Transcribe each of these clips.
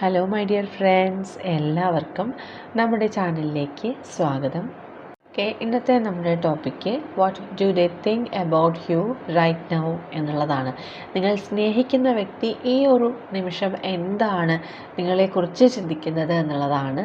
Hello my dear friends എല്ലാവർക്കും നമ്മുടെ ചാനലിലേക്ക് സ്വാഗതം. ഓക്കെ ഇന്നത്തെ നമ്മുടെ topic what do they think about you right now എന്നുള്ളതാണ്. നിങ്ങൾ സ്നേഹിക്കുന്ന വ്യക്തി ഈ ഒരു നിമിഷം എന്താണ് നിങ്ങളെക്കുറിച്ച് ചിന്തിക്കുന്നത് എന്നുള്ളതാണ്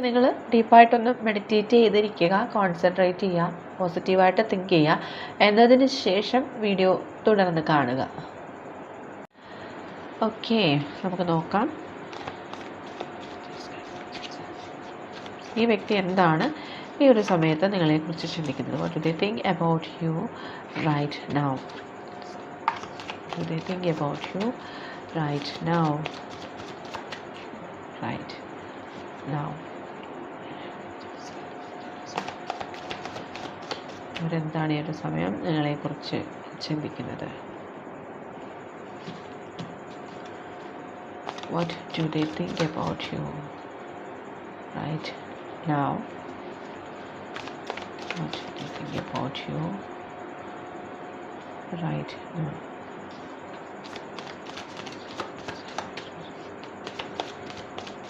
നിങ്ങൾ ഡീപ്പായിട്ടൊന്ന് മെഡിറ്റേറ്റ് ചെയ്തിരിക്കുക കോൺസെൻട്രേറ്റ് ചെയ്യുക പോസിറ്റീവായിട്ട് തിങ്ക് ചെയ്യുക. എന്നതിന് ശേഷം വീഡിയോ തുടർന്ന് കാണുക. ഓക്കെ നമുക്ക് നോക്കാം. ഈ വ്യക്തി എന്താണ്? ഈ ഒരു സമയത്ത് നിങ്ങളെക്കുറിച്ച് ചിന്തിക്കുന്നത്. What do think about you right now do think about you right now right now അവരെന്താണ് ഈ ഒരു സമയം നിങ്ങളെക്കുറിച്ച് ചിന്തിക്കുന്നത്? What do they think about you right now what do think about you right now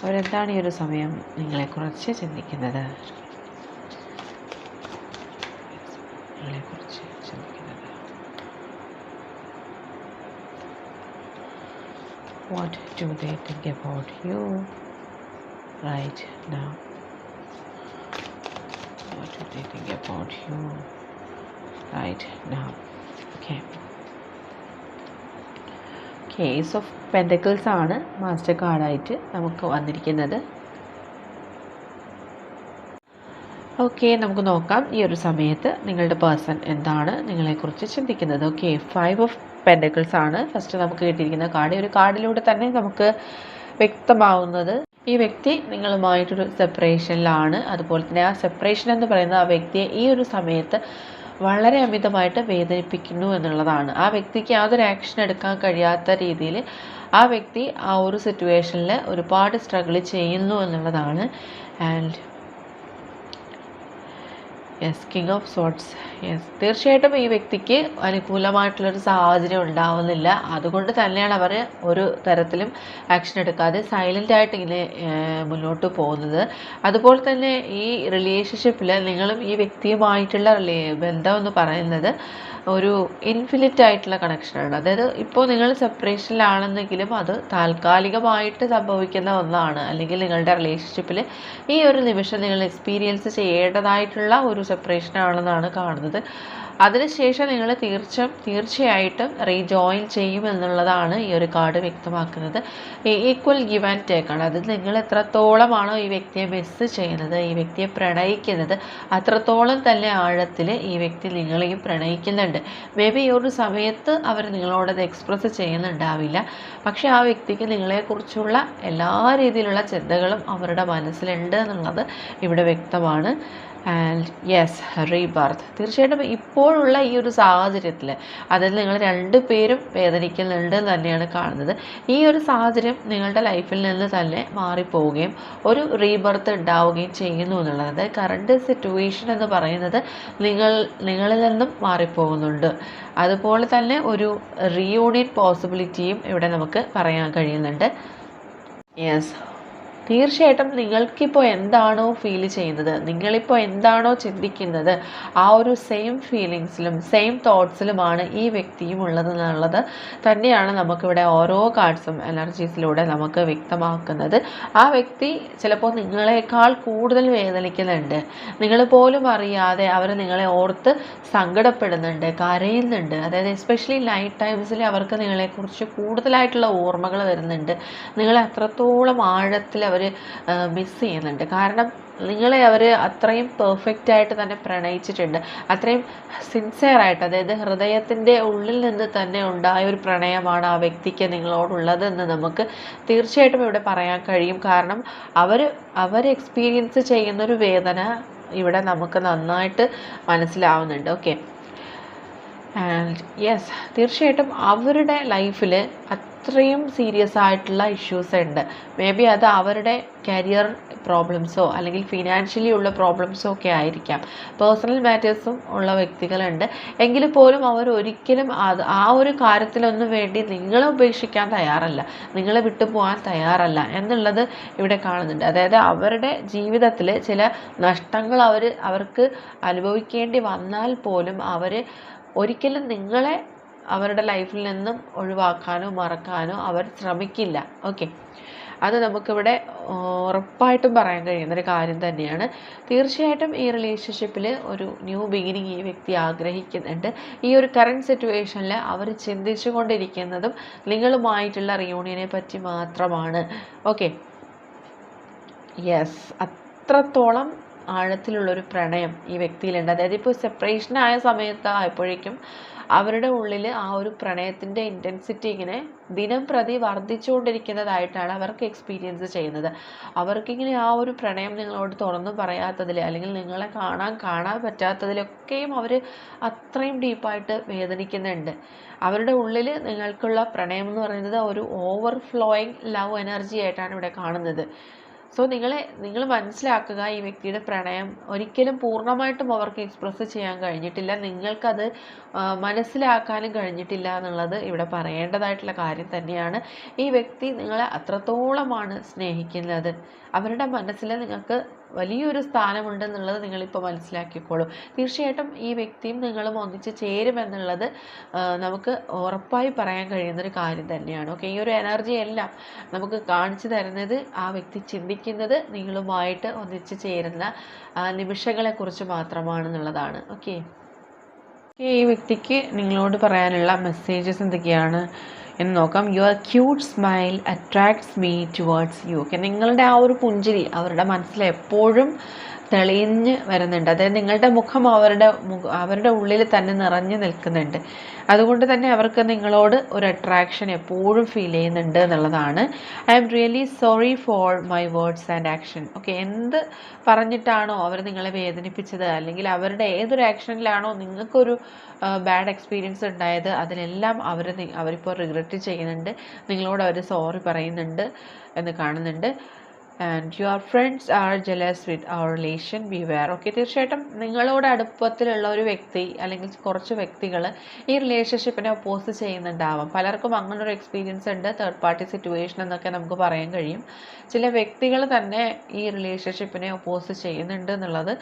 അവരെന്താണ് ഈ ഒരു സമയം നിങ്ങളെക്കുറിച്ച് ചിന്തിക്കുന്നത്? നിങ്ങളെക്കുറിച്ച് ചിന്തിക്കുന്നത്. What do they think about you right now what do they think about you right now case of pentacles ആണ് master കാർഡായിട്ട് നമുക്ക് വന്നിരിക്കുന്നത്. ഓക്കെ നമുക്ക് നോക്കാം. ഈ ഒരു സമയത്ത് നിങ്ങളുടെ പേഴ്സൺ എന്താണ് നിങ്ങളെക്കുറിച്ച് ചിന്തിക്കുന്നത്? ഓക്കെ ഫൈവ് ഓഫ് പെൻഡക്കിൾസ് ആണ്. ഫസ്റ്റ് നമുക്ക് കിട്ടിയിരിക്കുന്ന കാർഡ് ഒരു കാർഡിലൂടെ തന്നെ നമുക്ക് വ്യക്തമാവുന്നത് ഈ വ്യക്തി നിങ്ങളുമായിട്ടൊരു സെപ്പറേഷനിലാണ് അതുപോലെ തന്നെ ആ സെപ്പറേഷൻ എന്ന് പറയുന്ന ആ വ്യക്തിയെ ഈ ഒരു സമയത്ത് വളരെ അമിതമായിട്ട് വേദനിപ്പിക്കുന്നു എന്നുള്ളതാണ്. ആ വ്യക്തിക്ക് യാതൊരു ആക്ഷൻ എടുക്കാൻ കഴിയാത്ത രീതിയിൽ ആ വ്യക്തി ആ ഒരു സിറ്റുവേഷനിൽ ഒരുപാട് സ്ട്രഗിൾ ചെയ്യുന്നു എന്നുള്ളതാണ്. And yes king of swords yes തീർച്ചയായിട്ടും ഈ വ്യക്തിക്ക് അനുകൂലമായിട്ടുള്ളൊരു സാഹചര്യം ഉണ്ടാവുന്നില്ല. അതുകൊണ്ട് തന്നെയാണ് അവർ ഒരു തരത്തിലും ആക്ഷൻ എടുക്കാതെ സൈലന്റ് ആയിട്ട് ഇങ്ങനെ മുന്നോട്ട് പോകുന്നത്. അതുപോലെ തന്നെ ഈ റിലേഷൻഷിപ്പിൽ നിങ്ങളും ഈ വ്യക്തിയുമായിട്ടുള്ള ബന്ധം എന്ന് പറയുന്നത് ഒരു ഇൻഫിനിറ്റ് ആയിട്ടുള്ള കണക്ഷനാണ് അതായത് ഇപ്പോൾ നിങ്ങൾ സെപ്പറേഷനിലാണെന്നെങ്കിലും അത് താൽക്കാലികമായിട്ട് സംഭവിക്കുന്ന ഒന്നാണ്. അല്ലെങ്കിൽ നിങ്ങളുടെ റിലേഷൻഷിപ്പിൽ ഈ ഒരു നിമിഷം നിങ്ങൾ എക്സ്പീരിയൻസ് ചെയ്യേണ്ടതായിട്ടുള്ള ഒരു സെപ്പറേഷൻ ആണെന്നാണ് കാണുന്നത്. അതിനുശേഷം നിങ്ങൾ തീർച്ച തീർച്ചയായിട്ടും റീജോയിൻ ചെയ്യും എന്നുള്ളതാണ് ഈ ഒരു കാർഡ് വ്യക്തമാക്കുന്നത്. ഈക്വൽ ഗിവ് ആൻഡ് ടേക്ക് ആണ്. അത് നിങ്ങൾ എത്രത്തോളമാണോ ഈ വ്യക്തിയെ മിസ് ചെയ്യുന്നത് ഈ വ്യക്തിയെ പ്രണയിക്കുന്നത് അത്രത്തോളം തന്നെ ആഴത്തിൽ ഈ വ്യക്തി നിങ്ങളെയും പ്രണയിക്കുന്നുണ്ട്. മേ ബി ഈ ഒരു സമയത്ത് അവർ നിങ്ങളോടത് എക്സ്പ്രസ് ചെയ്യുന്നുണ്ടാവില്ല. പക്ഷേ ആ വ്യക്തിക്ക് നിങ്ങളെക്കുറിച്ചുള്ള എല്ലാ രീതിയിലുള്ള ചിന്തകളും അവരുടെ മനസ്സിലുണ്ട് എന്നുള്ളത് ഇവിടെ വ്യക്തമാണ്. ആൻഡ് യെസ് റീബർത്ത് തീർച്ചയായിട്ടും ഇപ്പോഴുള്ള ഈ ഒരു സാഹചര്യത്തിൽ അതിൽ നിങ്ങൾ രണ്ട് പേരും വേദനിക്കുന്നുണ്ട് എന്ന് തന്നെയാണ് കാണുന്നത്. ഈ ഒരു സാഹചര്യം നിങ്ങളുടെ ലൈഫിൽ നിന്ന് തന്നെ മാറിപ്പോവുകയും ഒരു റീബർത്ത് ഉണ്ടാവുകയും ചെയ്യുന്നു എന്നുള്ളത്. അതായത് കറണ്ട് സിറ്റുവേഷൻ എന്ന് പറയുന്നത് നിങ്ങൾ നിങ്ങളിൽ നിന്നും മാറിപ്പോകുന്നുണ്ട്. അതുപോലെ തന്നെ ഒരു റീയൂണിയൻ പോസിബിലിറ്റിയും ഇവിടെ നമുക്ക് പറയാൻ കഴിയുന്നുണ്ട്. യെസ് തീർച്ചയായിട്ടും നിങ്ങൾക്കിപ്പോൾ എന്താണോ ഫീൽ ചെയ്യുന്നത് നിങ്ങളിപ്പോൾ എന്താണോ ചിന്തിക്കുന്നത് ആ ഒരു സെയിം ഫീലിങ്സിലും സെയിം തോട്ട്സിലുമാണ് ഈ വ്യക്തിയും ഉള്ളത് എന്നുള്ളത് തന്നെയാണ് നമുക്കിവിടെ ഓരോ കാർഡ്സും എനർജീസിലൂടെ നമുക്ക് വ്യക്തമാക്കുന്നത്. ആ വ്യക്തി ചിലപ്പോൾ നിങ്ങളെക്കാൾ കൂടുതൽ വേദനിക്കുന്നുണ്ട്. നിങ്ങൾ പോലും അറിയാതെ അവർ നിങ്ങളെ ഓർത്ത് സങ്കടപ്പെടുന്നുണ്ട് കരയുന്നുണ്ട്. അതായത് എസ്പെഷ്യലി നൈറ്റ് ടൈംസിൽ അവർക്ക് നിങ്ങളെക്കുറിച്ച് കൂടുതലായിട്ടുള്ള ഓർമ്മകൾ വരുന്നുണ്ട്. നിങ്ങളെ അത്രത്തോളം ആഴത്തിൽ അവർ അവർ മിസ് ചെയ്യുന്നുണ്ട്. കാരണം നിങ്ങളെ അവർ അത്രയും പെർഫെക്റ്റ് ആയിട്ട് തന്നെ പ്രണയിച്ചിട്ടുണ്ട്. അത്രയും സിൻസിയറായിട്ട് അതായത് ഹൃദയത്തിന്റെ ഉള്ളിൽ നിന്ന് തന്നെ ഉണ്ടായ ഒരു പ്രണയമാണ് ആ വ്യക്തിക്ക് നിങ്ങളോടുള്ളതെന്ന് നമുക്ക് തീർച്ചയായിട്ടും ഇവിടെ പറയാൻ കഴിയും. കാരണം അവർ അവർ എക്സ്പീരിയൻസ് ചെയ്യുന്നൊരു വേദന ഇവിടെ നമുക്ക് നന്നായിട്ട് മനസ്സിലാവുന്നുണ്ട്. ഓക്കെ ആൻഡ് യെസ് തീർച്ചയായിട്ടും അവരുടെ ലൈഫിൽ അത്രയും സീരിയസ് ആയിട്ടുള്ള ഇഷ്യൂസ് ഉണ്ട്. മേ ബി അത് അവരുടെ കരിയർ പ്രോബ്ലംസോ അല്ലെങ്കിൽ ഫിനാൻഷ്യലി ഉള്ള പ്രോബ്ലംസോ ഒക്കെ ആയിരിക്കാം. പേഴ്സണൽ മാറ്റേഴ്സും ഉള്ള വ്യക്തികളുണ്ട്. എങ്കിൽ പോലും അവർ ഒരിക്കലും അത് ആ ഒരു കാര്യത്തിലൊന്നും വേണ്ടി നിങ്ങളെ ഉപേക്ഷിക്കാൻ തയ്യാറല്ല. നിങ്ങളെ വിട്ടുപോകാൻ തയ്യാറല്ല എന്നുള്ളത് ഇവിടെ കാണുന്നുണ്ട്. അതായത് അവരുടെ ജീവിതത്തിൽ ചില നഷ്ടങ്ങൾ അവർ അവർക്ക് അനുഭവിക്കേണ്ടി വന്നാൽ പോലും അവർ ഒരിക്കലും നിങ്ങളെ അവരുടെ ലൈഫിൽ നിന്നും ഒഴിവാക്കാനോ മറക്കാനോ അവർ ശ്രമിക്കില്ല. ഓക്കെ. അത് നമുക്കിവിടെ ഉറപ്പായിട്ടും പറയാൻ കഴിയുന്നൊരു കാര്യം തന്നെയാണ്. തീർച്ചയായിട്ടും ഈ റിലേഷൻഷിപ്പിൽ ഒരു ന്യൂ ബിഗിനിങ് ഈ വ്യക്തി ആഗ്രഹിക്കുന്നുണ്ട്. ഈ ഒരു കറണ്ട് സിറ്റുവേഷനിൽ അവർ ചിന്തിച്ചു കൊണ്ടിരിക്കുന്നതും നിങ്ങളുമായിട്ടുള്ള റിയൂണിയനെ പറ്റി മാത്രമാണ്. ഓക്കെ. യെസ് അത്രത്തോളം ആഴത്തിലുള്ളൊരു പ്രണയം ഈ വ്യക്തിയിലുണ്ട്. അതായത് ഇപ്പോൾ സെപ്പറേഷൻ ആയ സമയത്ത് ആയപ്പോഴേക്കും അവരുടെ ഉള്ളിൽ ആ ഒരു പ്രണയത്തിന്റെ ഇന്റൻസിറ്റി ഇങ്ങനെ ദിനം പ്രതി വർദ്ധിച്ചുകൊണ്ടിരിക്കുന്നതായിട്ടാണ് അവർക്ക് എക്സ്പീരിയൻസ് ചെയ്യുന്നത്. അവർക്കിങ്ങനെ ആ ഒരു പ്രണയം നിങ്ങളോട് തുറന്നു പറയാത്തതിൽ അല്ലെങ്കിൽ നിങ്ങളെ കാണാൻ കാണാൻ പറ്റാത്തതിലൊക്കെയും അവർ അത്രയും ഡീപ്പായിട്ട് വേദനിക്കുന്നുണ്ട്. അവരുടെ ഉള്ളിൽ നിങ്ങൾക്കുള്ള പ്രണയം എന്ന് പറയുന്നത് ഒരു ഓവർഫ്ലോയിങ് ലവ് എനർജി ആയിട്ടാണ് ഇവിടെ കാണുന്നത്. സോ നിങ്ങൾ നിങ്ങൾ മനസ്സിലാക്കുക ഈ വ്യക്തിയുടെ പ്രണയം ഒരിക്കലും പൂർണമായിട്ടും അവർക്ക് എക്സ്പ്രസ് ചെയ്യാൻ കഴിഞ്ഞിട്ടില്ല. നിങ്ങൾക്കത് മനസ്സിലാക്കാനും കഴിഞ്ഞിട്ടില്ല എന്നുള്ളത് ഇവിടെ പറയേണ്ടതായിട്ടുള്ള കാര്യം തന്നെയാണ്. ഈ വ്യക്തി നിങ്ങളെ അത്രത്തോളമാണ് സ്നേഹിക്കുന്നത്. അവരുടെ മനസ്സിൽ നിങ്ങൾക്ക് വലിയൊരു സ്ഥാനമുണ്ടെന്നുള്ളത് നിങ്ങളിപ്പോൾ മനസ്സിലാക്കിക്കോളൂ. തീർച്ചയായിട്ടും ഈ വ്യക്തിയും നിങ്ങളും ഒന്നിച്ച് ചേരുമെന്നുള്ളത് നമുക്ക് ഉറപ്പായി പറയാൻ കഴിയുന്നൊരു കാര്യം തന്നെയാണ്. ഓക്കെ ഈ ഒരു എനർജി എല്ലാം നമുക്ക് കാണിച്ചു തരുന്നത് ആ വ്യക്തി ചിന്തിക്കുന്നത് നിങ്ങളുമായിട്ട് ഒന്നിച്ച് ചേരുന്ന നിമിഷങ്ങളെക്കുറിച്ച് മാത്രമാണെന്നുള്ളതാണ്. ഓക്കെ ഈ വ്യക്തിക്ക് നിങ്ങളോട് പറയാനുള്ള മെസ്സേജസ് എന്തൊക്കെയാണ്? എന്ന് നോക്കാം. Your cute smile attracts me towards you okay നിങ്ങളുടെ ആ ഒരു പുഞ്ചിരി അവരുടെ മനസ്സിൽ എപ്പോഴും തെളിഞ്ഞ് വരുന്നുണ്ട്. അതായത് നിങ്ങളുടെ മുഖം അവരുടെ അവരുടെ ഉള്ളിൽ തന്നെ നിറഞ്ഞു നിൽക്കുന്നുണ്ട്. അതുകൊണ്ട് തന്നെ അവർക്ക് നിങ്ങളോട് ഒരു അട്രാക്ഷൻ എപ്പോഴും ഫീൽ ചെയ്യുന്നുണ്ട് എന്നുള്ളതാണ്. I am really sorry for my words and action okay എന്ത് പറഞ്ഞിട്ടാണോ അവർ നിങ്ങളെ വേദനിപ്പിച്ചത് അല്ലെങ്കിൽ അവരുടെ ഏതൊരു ആക്ഷനിലാണോ നിങ്ങൾക്കൊരു ബാഡ് എക്സ്പീരിയൻസ് ഉണ്ടായത് അതിനെല്ലാം അവർ അവരിപ്പോൾ റിഗ്രറ്റ് ചെയ്യുന്നുണ്ട്. നിങ്ങളോട് അവർ സോറി പറയുന്നുണ്ട് എന്ന് കാണുന്നുണ്ട്. And your friends are jealous with our relation beware okay തീർച്ചയായിട്ടും നിങ്ങളോട് അടുപ്പത്തിലുള്ള ഒരു വ്യക്തി അല്ലെങ്കിൽ കുറച്ച് വ്യക്തികൾ ഈ റിലേഷൻഷിപ്പിനെ ഒപ്പോസ് ചെയ്യുന്നുണ്ടാവാം. പലർക്കും അങ്ങനെ ഒരു എക്സ്പീരിയൻസ് ഉണ്ട്. തേർഡ് പാർട്ടി സിറ്റുവേഷൻ എന്നൊക്കെ നമുക്ക് പറയാൻ കഴിയും. ചില വ്യക്തികൾ തന്നെ ഈ റിലേഷൻഷിപ്പിനെ ഒപ്പോസ് ചെയ്യുന്നുണ്ട് എന്നുള്ളത്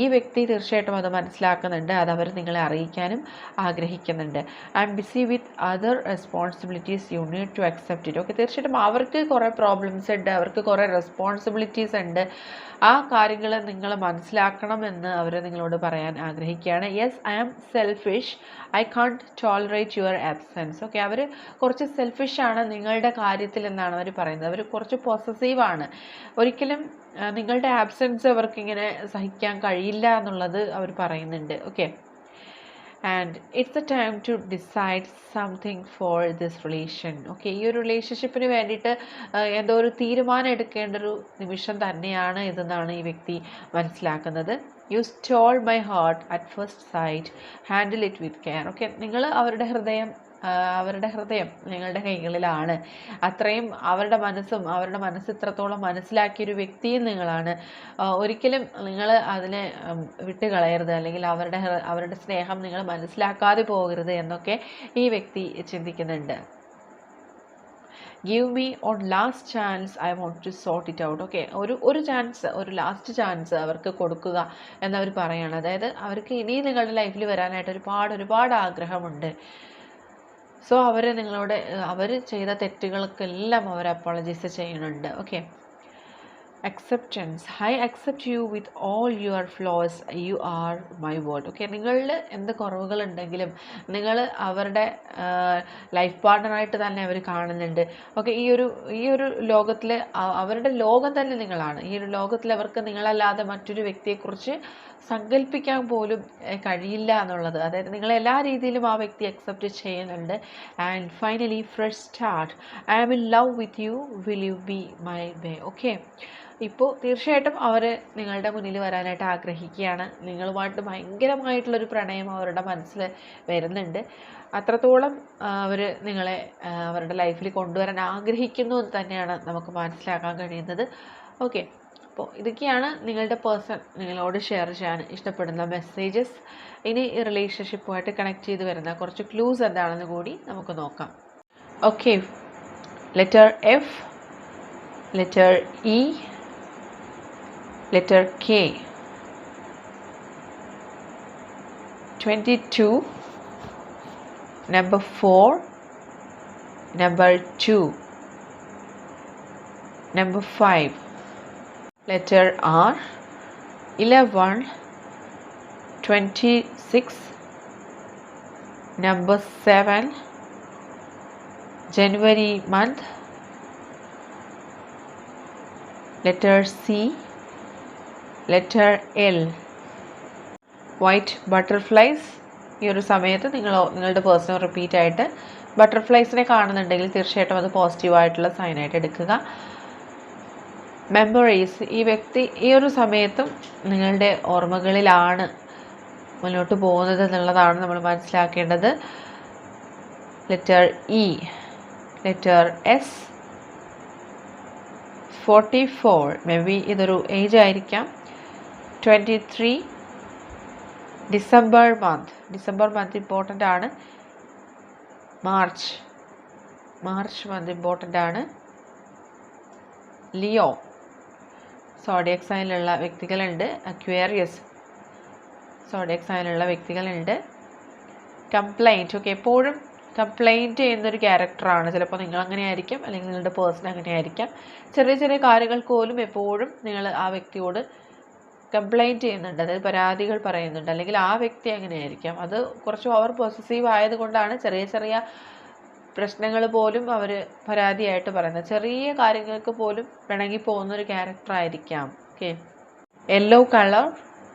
ഈ വ്യക്തി തീർച്ചയായിട്ടും അത് മനസ്സിലാക്കുന്നുണ്ട് അത് അവർ നിങ്ങളെ അറിയിക്കാനും ആഗ്രഹിക്കുന്നുണ്ട്. I'm busy with other responsibilities you need to accept it okay തീർച്ചയായിട്ടും അവർക്ക് കുറേ പ്രോബ്ലംസ് ഉണ്ട് അവർക്ക് കുറേ റെസ്പോൺസിബിലിറ്റീസ് ഉണ്ട്. ആ കാര്യങ്ങൾ നിങ്ങൾ മനസ്സിലാക്കണമെന്ന് അവർ നിങ്ങളോട് പറയാൻ ആഗ്രഹിക്കുകയാണ്. Yes I am selfish I can't tolerate your absence okay അവർ കുറച്ച് സെൽഫിഷ് ആണ് നിങ്ങളുടെ കാര്യത്തിൽ എന്നാണ് അവർ പറയുന്നത്. അവർ കുറച്ച് ആണ്. ഒരിക്കലും നിങ്ങളുടെ ആബ്സെൻസ് അവർക്കിങ്ങനെ സഹിക്കാൻ കഴിയില്ല എന്നുള്ളത് അവർ പറയുന്നുണ്ട്. Okay and it's a time to decide something for this relation okay ഈ ഒരു റിലേഷൻഷിപ്പിന് വേണ്ടിയിട്ട് എന്തോ ഒരു തീരുമാനം എടുക്കേണ്ട ഒരു നിമിഷം തന്നെയാണ് ഇതെന്നാണ് ഈ വ്യക്തി മനസ്സിലാക്കുന്നത്. You stole my heart at first sight handle it with care okay നിങ്ങൾ അവരുടെ ഹൃദയം അവരുടെ ഹൃദയം നിങ്ങളുടെ കൈകളിലാണ്. അത്രയും അവരുടെ മനസ്സും അവരുടെ മനസ്സ് ഇത്രത്തോളം മനസ്സിലാക്കിയൊരു വ്യക്തിയും നിങ്ങളാണ്. ഒരിക്കലും നിങ്ങൾ അതിനെ വിട്ട് കളയരുത് അല്ലെങ്കിൽ അവരുടെ അവരുടെ സ്നേഹം നിങ്ങൾ മനസ്സിലാക്കാതെ പോകരുത് എന്നൊക്കെ ഈ വ്യക്തി ചിന്തിക്കുന്നുണ്ട്. Give me one last chance I want to sort it out okay ഒരു ഒരു ചാൻസ് ഒരു ലാസ്റ്റ് ചാൻസ് അവർക്ക് കൊടുക്കുക എന്നവർ പറയുകയാണ് അതായത് അവർക്ക് ഇനി നിങ്ങളുടെ ലൈഫിൽ വരാനായിട്ട് ഒരുപാട് ഒരുപാട് ആഗ്രഹമുണ്ട്. സോ അവർ നിങ്ങളോട് അവർ ചെയ്ത തെറ്റുകൾക്കെല്ലാം അവർ അപ്പോളജീസ് ചെയ്യുന്നുണ്ട്. Okay acceptance I accept you with all your flaws you are my world okay നിങ്ങളിൽ എന്ത് കുറവുകളുണ്ടെങ്കിലും നിങ്ങൾ അവരുടെ ലൈഫ് പാർട്ണറായിട്ട് തന്നെ അവർ കാണുന്നുണ്ട്. ഓക്കെ ഈ ഒരു ഈ ഒരു ലോകത്തിൽ അവരുടെ ലോകം തന്നെ നിങ്ങളാണ്. ഈ ഒരു ലോകത്തിൽ അവർക്ക് നിങ്ങളല്ലാതെ മറ്റൊരു വ്യക്തിയെക്കുറിച്ച് സങ്കല്പിക്കാൻ പോലും കഴിയില്ല എന്നുള്ളത്. അതായത് നിങ്ങൾ എല്ലാ രീതിയിലും ആ വ്യക്തി അക്സെപ്റ്റ് ചെയ്യുന്നുണ്ട്. And finally fresh start I am in love with you will you be my way okay ഇപ്പോൾ തീർച്ചയായിട്ടും അവർ നിങ്ങളുടെ മുന്നിൽ വരാനായിട്ട് ആഗ്രഹിക്കുകയാണ്. നിങ്ങളുമായിട്ട് ഭയങ്കരമായിട്ടുള്ളൊരു പ്രണയം അവരുടെ മനസ്സിൽ വരുന്നുണ്ട്. അത്രത്തോളം അവർ നിങ്ങളെ അവരുടെ ലൈഫിൽ കൊണ്ടുവരാൻ ആഗ്രഹിക്കുന്നു എന്ന് തന്നെയാണ് നമുക്ക് മനസ്സിലാക്കാൻ കഴിയുന്നത്. ഓക്കെ. അപ്പോൾ ഇതൊക്കെയാണ് നിങ്ങളുടെ പേഴ്സൺ നിങ്ങളോട് ഷെയർ ചെയ്യാൻ ഇഷ്ടപ്പെടുന്ന മെസ്സേജസ്. ഇനി ഈ റിലേഷൻഷിപ്പുമായിട്ട് കണക്ട് ചെയ്ത് വരുന്ന കുറച്ച് ക്ലൂസ് എന്താണെന്ന് കൂടി നമുക്ക് നോക്കാം. Okay. Letter F letter E letter K. 22 number 4 number 2 number 5 letter R 11 26 number 7 January month letter C letter L. White butterflies. ഈ ഒരു സമയത്ത് നിങ്ങൾ നിങ്ങളുടെ പേഴ്സണൽ റിപ്പീറ്റ് ആയിട്ട് ബട്ടർഫ്ലൈസിനെ കാണുന്നുണ്ടെങ്കിൽ തീർച്ചയായിട്ടും അത് പോസിറ്റീവായിട്ടുള്ള സൈനായിട്ട് എടുക്കുക. മെമ്മറീസ് ഈ വ്യക്തി ഈ ഒരു സമയത്തും നിങ്ങളുടെ ഓർമ്മകളിലാണ് മുന്നോട്ട് പോകുന്നത് എന്നുള്ളതാണ് നമ്മൾ മനസ്സിലാക്കേണ്ടത്. Letter E. Letter S. Forty four may be ഇതൊരു ഏജ് ആയിരിക്കാം. Twenty three December month December month important ആണ്. മാർച്ച് മാർച്ച് മന്ത് ഇമ്പോർട്ടന്റ് ആണ്. ലിയോ സോഡിയക് സൈനിലുള്ള വ്യക്തികളുണ്ട്. അക്വേറിയസ് സോഡിയക് സൈനിലുള്ള വ്യക്തികളുണ്ട്. കംപ്ലൈന്റ് ഓക്കെ എപ്പോഴും കംപ്ലൈന്റ് ചെയ്യുന്നൊരു ക്യാരക്ടറാണ് ചിലപ്പോൾ നിങ്ങൾ അങ്ങനെ ആയിരിക്കും അല്ലെങ്കിൽ നിങ്ങളുടെ പേഴ്സൺ അങ്ങനെ ആയിരിക്കാം ചെറിയ ചെറിയ കാര്യങ്ങൾക്ക് പോലും എപ്പോഴും നിങ്ങൾ ആ വ്യക്തിയോട് കംപ്ലൈന്റ് ചെയ്യുന്നുണ്ട്. അതായത് പരാതികൾ പറയുന്നുണ്ട്. അല്ലെങ്കിൽ ആ വ്യക്തി അങ്ങനെയായിരിക്കാം അത് കുറച്ച് ഓവർ പോസിറ്റീവ് ആയതുകൊണ്ടാണ് ചെറിയ ചെറിയ പ്രശ്നങ്ങൾ പോലും അവർ പരാതിയായിട്ട് പറയുന്നത്. ചെറിയ കാര്യങ്ങൾക്ക് പോലും പിണങ്ങി പോകുന്ന ഒരു ക്യാരക്ടർ ആയിരിക്കാം okay yellow colour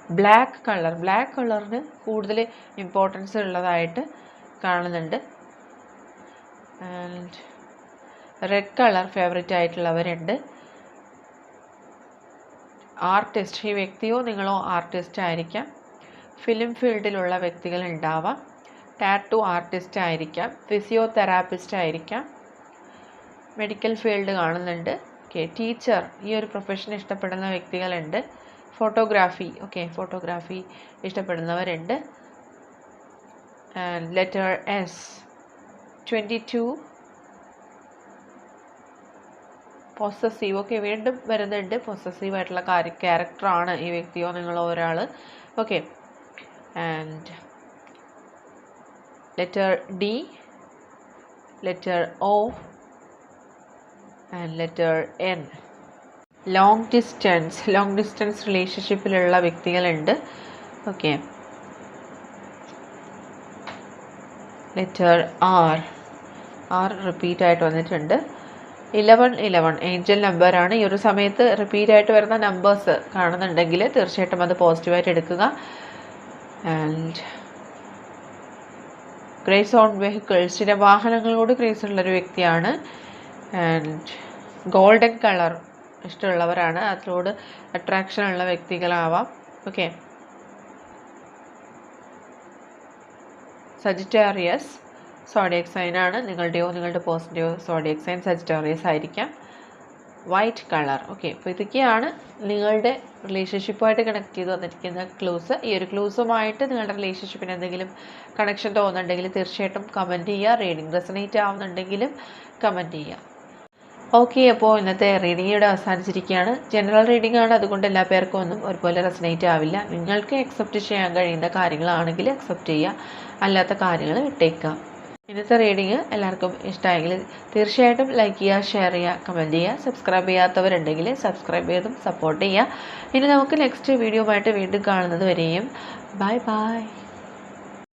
black colour black കളറിന് കൂടുതൽ ഇമ്പോർട്ടൻസ് ഉള്ളതായിട്ട് കാണുന്നുണ്ട്. ആൻഡ് റെഡ് കളർ ഫേവറേറ്റ് ആയിട്ടുള്ളവരുണ്ട്. ആർട്ടിസ്റ്റ് ഈ വ്യക്തിയോ നിങ്ങളോ ആർട്ടിസ്റ്റ് ആയിരിക്കാം. ഫിലിം ഫീൽഡിലുള്ള വ്യക്തികൾ ഉണ്ടാവാം. ടാറ്റു ആർട്ടിസ്റ്റ് ആയിരിക്കാം. ഫിസിയോതെറാപ്പിസ്റ്റ് ആയിരിക്കാം. മെഡിക്കൽ ഫീൽഡ് കാണുന്നുണ്ട്. ഓക്കെ ടീച്ചർ ഈ ഒരു പ്രൊഫഷൻ ഇഷ്ടപ്പെടുന്ന വ്യക്തികളുണ്ട്. Photography okay photography ഇഷ്ടപ്പെടുന്നവരുണ്ട്. Letter S twenty two possessive okay വീണ്ടും വരുന്നുണ്ട്. പൊസസീവ് ആയിട്ടുള്ള കാര്യ ക്യാരക്ടറാണ് ഈ വ്യക്തിയോ നിങ്ങളോ ഒരാൾ okay and letter D letter O and letter N long distance long distance റിലേഷൻഷിപ്പിലുള്ള വ്യക്തികളുണ്ട്. Okay letter R R repeat ആയിട്ട് വന്നിട്ടുണ്ട്. ഇലവൺ ഇലവൺ ഏഞ്ചൽ നമ്പറാണ് ഈ ഒരു സമയത്ത് റിപ്പീറ്റ് ആയിട്ട് വരുന്ന നമ്പേഴ്സ് കാണുന്നുണ്ടെങ്കിൽ തീർച്ചയായിട്ടും അത് പോസിറ്റീവായിട്ട് എടുക്കുക. ആൻഡ് ക്രേസ് ഓൺ വെഹിക്കിൾസ് ചില വാഹനങ്ങളോട് ക്രേസ് ഉള്ളൊരു വ്യക്തിയാണ്. ആൻഡ് ഗോൾഡൻ കളർ ഇഷ്ടമുള്ളവരാണ്. അതിനോട് അട്രാക്ഷൻ ഉള്ള വ്യക്തികളാവാം. ഓക്കെ സജിറ്റേറിയസ് സോഡിയക് സൈൻ ആണ്. നിങ്ങളുടെയോ നിങ്ങളുടെ പേഴ്സന്റെയോ സോഡിയക് സൈൻ സജിറ്റേറിയസ് ആയിരിക്കാം. വൈറ്റ് കളർ ഓക്കെ അപ്പോൾ ഇതൊക്കെയാണ് നിങ്ങളുടെ റിലേഷൻഷിപ്പുമായിട്ട് കണക്ട് ചെയ്ത് വന്നിരിക്കുന്ന ക്ലൂസ് ഈ ഒരു ക്ലൂസുമായിട്ട് നിങ്ങളുടെ റിലേഷൻഷിപ്പിന് എന്തെങ്കിലും കണക്ഷൻ തോന്നുന്നുണ്ടെങ്കിൽ തീർച്ചയായിട്ടും കമന്റ് ചെയ്യുക. റീഡിംഗ് റെസനേറ്റ് ആവുന്നുണ്ടെങ്കിലും കമന്റ് ചെയ്യുക. ഓക്കെ അപ്പോൾ ഇന്നത്തെ റീഡിംഗ് ഇവിടെ അവസാനിച്ചിരിക്കുകയാണ്. ജനറൽ റീഡിംഗ് ആണ്. അതുകൊണ്ട് എല്ലാ പേർക്കും ഒന്നും ഒരുപോലെ റെസനേറ്റ് ആവില്ല. നിങ്ങൾക്ക് അക്സെപ്റ്റ് ചെയ്യാൻ കഴിയുന്ന കാര്യങ്ങളാണെങ്കിൽ അക്സെപ്റ്റ് ചെയ്യുക. അല്ലാത്ത കാര്യങ്ങൾ വിട്ടേക്കുക. ഇന്നത്തെ റീഡിങ് എല്ലാവർക്കും ഇഷ്ടമായെങ്കിൽ തീർച്ചയായിട്ടും ലൈക്ക് ചെയ്യുക ഷെയർ ചെയ്യുക കമന്റ് ചെയ്യുക സബ്സ്ക്രൈബ് ചെയ്യാത്തവരുണ്ടെങ്കിൽ സബ്സ്ക്രൈബ് ചെയ്തും സപ്പോർട്ട് ചെയ്യുക. ഇനി നമുക്ക് നെക്സ്റ്റ് വീഡിയോ ആയിട്ട് വീണ്ടും കാണുന്നത് വരെയും. Bye bye